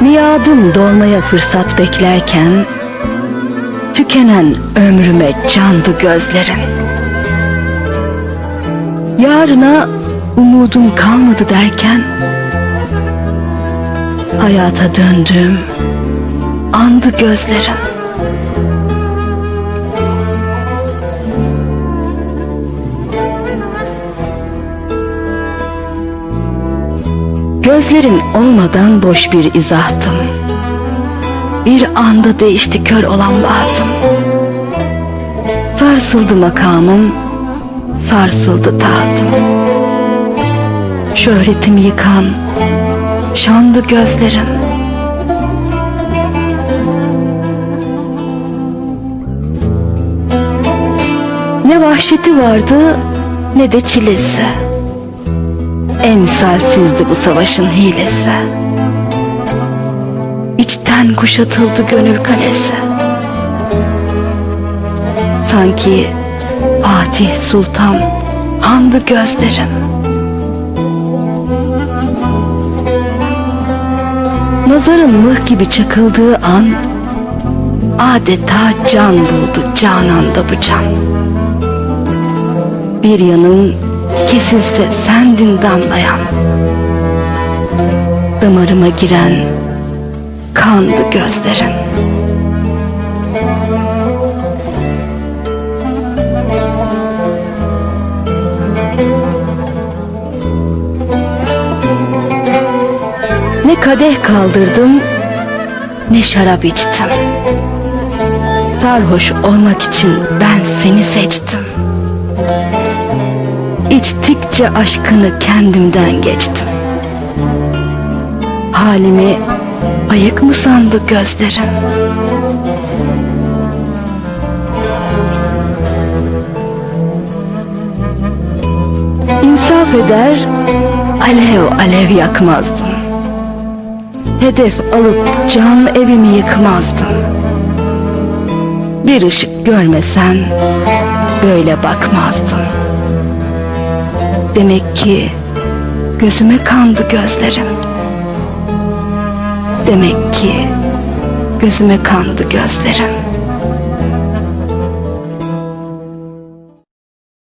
Miadım dolmaya fırsat beklerken Tükenen ömrüme candı gözlerin. Yarına umudum kalmadı derken Hayata döndüğüm andı gözlerin Gözlerin olmadan boş bir izahtım. Bir anda değişti kör olan bahtım. Sarsıldı makamım Sarsıldı tahtım. Şöhretimi yıkan Şanlı gözlerin Ne vahşeti vardı ne de çilesi Emsalsizdi bu savaşın hilesi. İçten kuşatıldı gönül kalesi. Sanki Fatih Sultan handı gözlerin Nazarın mıh gibi çakıldığı an Adeta can buldu cananda bu can Bir yanım kesilse sendin damlayan. Damarıma giren kandı gözlerin. Ne kadeh kaldırdım ne şarap içtim. Sarhoş olmak için ben seni seçtim İçtikçe aşkını kendimden geçtim. Halimi ayık mı sandı gözlerin İnsaf eder alev alev yakmazdım. Hedef alıp can evimi yıkmazdım. Bir ışık görmesen böyle bakmazdın Demek ki gözüme kandı gözlerin Demek ki gözüme kandı gözlerin